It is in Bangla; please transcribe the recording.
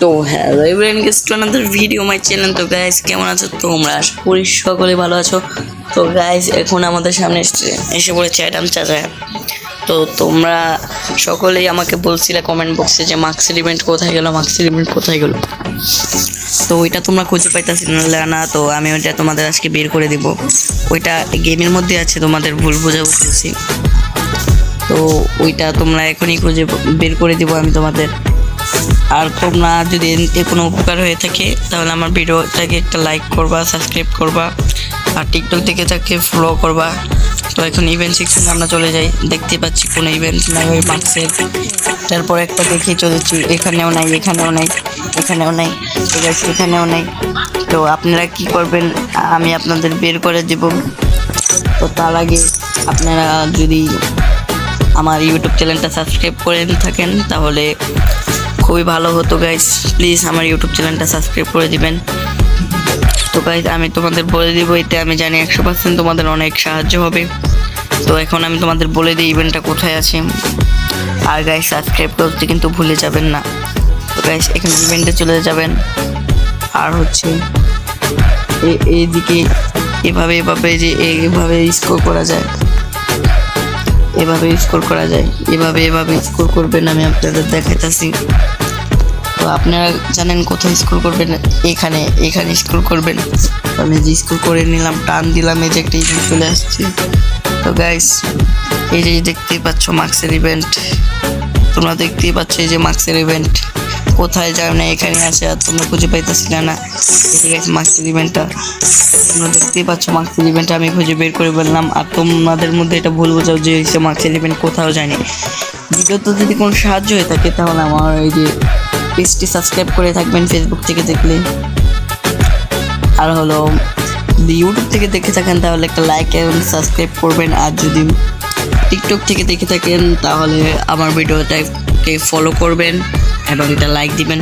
তো everyone guest to another video my channel তো গাইস কেমন আছো তোমরা? আশা করি সকলে ভালো আছো। তো গাইস এখন আমাদের সামনে এসছে, এসে পড়েছে অ্যাডাম চাচা। তো তোমরা সকলেই আমাকে বলছিলে কমেন্ট বক্সে যে মার্কসের ইভেন্ট কোথায় গেলো মার্কসের ইভেন্ট কোথায় গেলো। তো ওইটা তোমরা খুঁজে পাইতেছিলে না তো আমি ওইটা তোমাদের আজকে বের করে দিব। ওইটা গেমের মধ্যে আছে, তোমাদের ভুল বোঝা বুঝতেছি তো ওইটা তোমরা এখনই খুঁজে বের করে দিব আমি তোমাদের। আর তোমরা যদি এতে কোনো উপকার হয়ে থাকে, তাহলে আমার ভিডিওটাকে একটা লাইক করবা সাবস্ক্রাইব করবা, আর টিকটক থেকে তাকে ফলো করবা। তো এখন ইভেন্ট সেকশনে আমরা চলে যাই। দেখতে পাচ্ছি কোনো ইভেন্ট নাই ওই মার্কসের তারপর একটা দেখে চলেছি, এখানেও নাই এখানেও নাই এখানেও নাই, ঠিক আছে, এখানেও নাই। তো আপনারা কি করবেন, আমি আপনাদের বের করে দেব। তো তার আগে আপনারা যদি আমার ইউটিউব চ্যানেলটা সাবস্ক্রাইব করে থাকেন, তাহলে খুবই ভালো হতো গাইস প্লিজ আমার ইউটিউব চ্যানেলটা সাবস্ক্রাইব করে দিবেন। তো গাইস আমি তোমাদের বলে দিব, এতে আমি জানি একশো পার্সেন্ট তোমাদের অনেক সাহায্য হবে। তো, এখন আমি তোমাদের বলে দিই ইভেন্টটা কোথায় আছে। আর গাইস সাবস্ক্রাইব করতে কিন্তু ভুলে যাবেন না। তো গাইস এখানে ইভেন্টে চলে যাবেন। আর হচ্ছে এইদিকে এভাবে এভাবে, যে এভাবে স্কোর করা যায়। এভাবে স্কোর করা যায়। এভাবে এভাবে স্কোর করবেন, আমি আপনাদের দেখাইতেছি। তো আপনারা জানেন কোথায় স্কোর করবেন? এখানে এখানে স্কোর করবেন। আমি যে স্কোর করে নিলাম, টান দিলাম, এই যে একটা ইভেন্ট চলে আসছে। তো গাইস এই যে দেখতেই পাচ্ছ মার্কসের ইভেন্ট তোমরা দেখতেই পাচ্ছ এই যে মার্কসের ইভেন্ট কোথায় যাও না, এখানে আছে আর তোমরা খুঁজে পাইতেছিলে না এই যে মার্কসের ইভেন্টটা। তোমরা দেখতেই পাচ্ছ মার্কসের ইভেন্টটা আমি খুঁজে বের করে বললাম, আর তোমাদের মধ্যে এটা ভুল বোঝাও যে হচ্ছে মার্কসের ইভেন্ট কোথাও জানি ভিডিওতে যদি কোনো সাহায্য হয়ে থাকে তাহলে আমার এই যে পেজটি সাবস্ক্রাইব করে থাকবেন ফেসবুক থেকে দেখলে। আর হলো, যদি ইউটিউব থেকে দেখে থাকেন তাহলে একটা লাইক এবং সাবস্ক্রাইব করবেন, আর যদি টিকটক থেকে দেখে থাকেন তাহলে আমার ভিডিওটাকে ফলো করবেন এবং এটা লাইক দিবেন.